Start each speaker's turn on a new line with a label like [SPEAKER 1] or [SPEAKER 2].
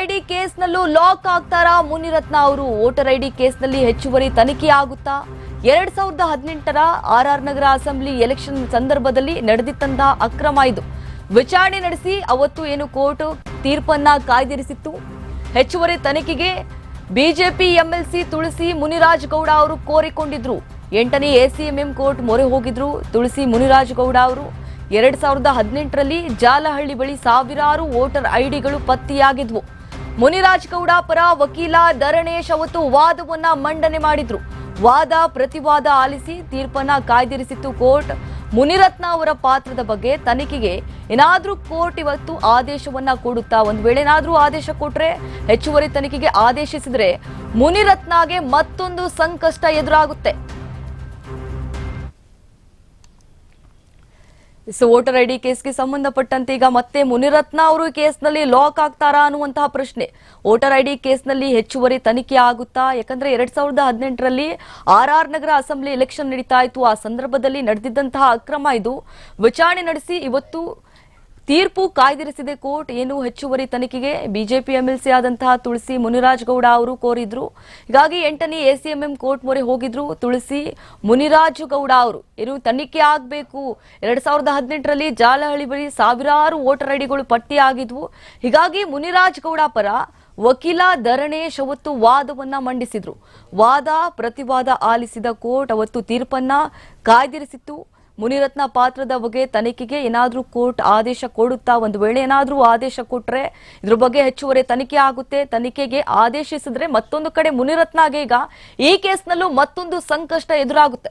[SPEAKER 1] ID ಕೇಸ್ನಲ್ಲೂ lock ಆಗ್ತಾರಾ? ಮುನಿರತ್ನ ಅವರು voter ID ಕೇಸ್ನಲ್ಲಿ ಹೆಚ್ಚುವರಿ ತನಿಖೆ ಆಗುತ್ತಾ? ಎರಡ್ ಸಾವಿರದ ಹದಿನೆಂಟರ R R Nagar assembly election ಸಂದರ್ಭದಲ್ಲಿ ನಡೆದಿತ್ತಂತಹ ಅಕ್ರಮ ಇದು. ವಿಚಾರಣೆ ನಡೆಸಿ ಅವತ್ತು ಏನು ಕೋರ್ಟ್ ತೀರ್ಪನ್ನ ಕಾಯ್ದಿರಿಸಿತ್ತು. ಹೆಚ್ಚುವರಿ ತನಿಖೆಗೆ ಬಿಜೆಪಿ ಎಂಎಲ್ಸಿ ತುಳಸಿ ಮುನಿರಾಜ್ ಗೌಡ ಅವರು ಕೋರಿಕೊಂಡಿದ್ರು. ಎಂಟನೇ ಎಸಿಎಂಎಂ ಕೋರ್ಟ್ ಮೊರೆ ಹೋಗಿದ್ರು ತುಳಸಿ ಮುನಿರಾಜ್ ಗೌಡ ಅವರು. ಎರಡ್ ಸಾವಿರದ ಹದಿನೆಂಟರಲ್ಲಿ ಜಾಲಹಳ್ಳಿ ಬಳಿ ಸಾವಿರಾರು ವೋಟರ್ ಐಡಿಗಳು ಪತ್ತೆಯಾಗಿದ್ವು. ಮುನಿರಾಜ್ ಗೌಡ ಪರ ವಕೀಲ ಧರಣೇಶ್ ಅವತ್ತು ವಾದವನ್ನ ಮಂಡನೆ ಮಾಡಿದ್ರು. ವಾದ ಪ್ರತಿವಾದ ಆಲಿಸಿ ತೀರ್ಪನ್ನ ಕಾಯ್ದಿರಿಸಿತ್ತು ಕೋರ್ಟ್. ಮುನಿರತ್ನ ಅವರ ಪಾತ್ರದ ಬಗ್ಗೆ ತನಿಖೆಗೆ ಏನಾದರೂ ಕೋರ್ಟ್ ಇವತ್ತು ಆದೇಶವನ್ನ ಕೊಡುತ್ತಾ? ಒಂದು ವೇಳೆ ಏನಾದ್ರೂ ಆದೇಶ ಕೊಟ್ರೆ, ಹೆಚ್ಚುವರಿ ತನಿಖೆಗೆ ಆದೇಶಿಸಿದ್ರೆ ಮುನಿರತ್ನಗೆ ಮತ್ತೊಂದು ಸಂಕಷ್ಟ ಎದುರಾಗುತ್ತೆ. ಸೊ ವೋಟರ್ ಐಡಿ ಕೇಸ್ಗೆ ಸಂಬಂಧಪಟ್ಟಂತೆ ಈಗ ಮತ್ತೆ ಮುನಿರತ್ನ ಅವರು ಕೇಸ್ನಲ್ಲಿ ಲಾಕ್ ಆಗ್ತಾರಾ ಅನ್ನುವಂತಹ ಪ್ರಶ್ನೆ. ವೋಟರ್ ಐಡಿ ಕೇಸ್ನಲ್ಲಿ ಹೆಚ್ಚುವರಿ ತನಿಖೆ ಆಗುತ್ತಾ? ಯಾಕಂದ್ರೆ ಎರಡ್ ಸಾವಿರದ ಹದಿನೆಂಟರಲ್ಲಿ R R Nagar assembly election ನಡೀತಾ ಇತ್ತು. ಆ ಸಂದರ್ಭದಲ್ಲಿ ನಡೆದಿದ್ದಂತಹ ಅಕ್ರಮ ಇದು. ವಿಚಾರಣೆ ನಡೆಸಿ ಇವತ್ತು ತೀರ್ಪು ಕಾಯ್ದಿರಿಸಿದೆ ಕೋರ್ಟ್ ಏನು ಹೆಚ್ಚುವರಿ ತನಿಖೆಗೆ ಬಿಜೆಪಿ ಎಂಎಲ್ಸಿ ಆದಂತಹ ತುಳಸಿ ಮುನಿರಾಜ್ ಗೌಡ ಅವರು ಕೋರಿದ್ರು. ಹೀಗಾಗಿ ಎಂಟನೇ ಎಸಿಎಂಎಂ ಕೋರ್ಟ್ ಮೊರೆ ಹೋಗಿದ್ರು ತುಳಸಿ ಮುನಿರಾಜು ಗೌಡ ಅವರು. ಏನು ತನಿಖೆ ಆಗಬೇಕು. ಎರಡ್ ಸಾವಿರದ ಹದಿನೆಂಟರಲ್ಲಿ ಜಾಲಹಳ್ಳಿ ಬಳಿ ಸಾವಿರಾರು ವೋಟರ್ ಐಡಿಗಳು ಪಟ್ಟಿ ಆಗಿದ್ವು ಹೀಗಾಗಿ ಮುನಿರಾಜ್ ಗೌಡ ಪರ ವಕೀಲ ಧರಣೇಶ್ ಅವತ್ತು ವಾದವನ್ನ ಮಂಡಿಸಿದ್ರು. ವಾದ, ಪ್ರತಿವಾದ ಆಲಿಸಿದ ಕೋರ್ಟ್ ಅವತ್ತು ತೀರ್ಪನ್ನ ಕಾಯ್ದಿರಿಸಿತ್ತು. ಮುನಿರತ್ನ ಪಾತ್ರದ ಬಗ್ಗೆ ತನಿಖೆಗೆ ಏನಾದರೂ ಕೋರ್ಟ್ ಆದೇಶ ಕೊಡುತ್ತಾ? ಒಂದು ವೇಳೆ ಏನಾದರೂ ಆದೇಶ ಕೊಟ್ಟರೆ ಇದ್ರ ಬಗ್ಗೆ ಹೆಚ್ಚುವರಿ ತನಿಖೆ ಆಗುತ್ತೆ. ತನಿಖೆಗೆ ಆದೇಶಿಸಿದ್ರೆ ಮತ್ತೊಂದು ಕಡೆ ಮುನಿರತ್ನಗೆ ಈಗ ಈ ಕೇಸ್ನಲ್ಲೂ ಮತ್ತೊಂದು ಸಂಕಷ್ಟ ಎದುರಾಗುತ್ತೆ.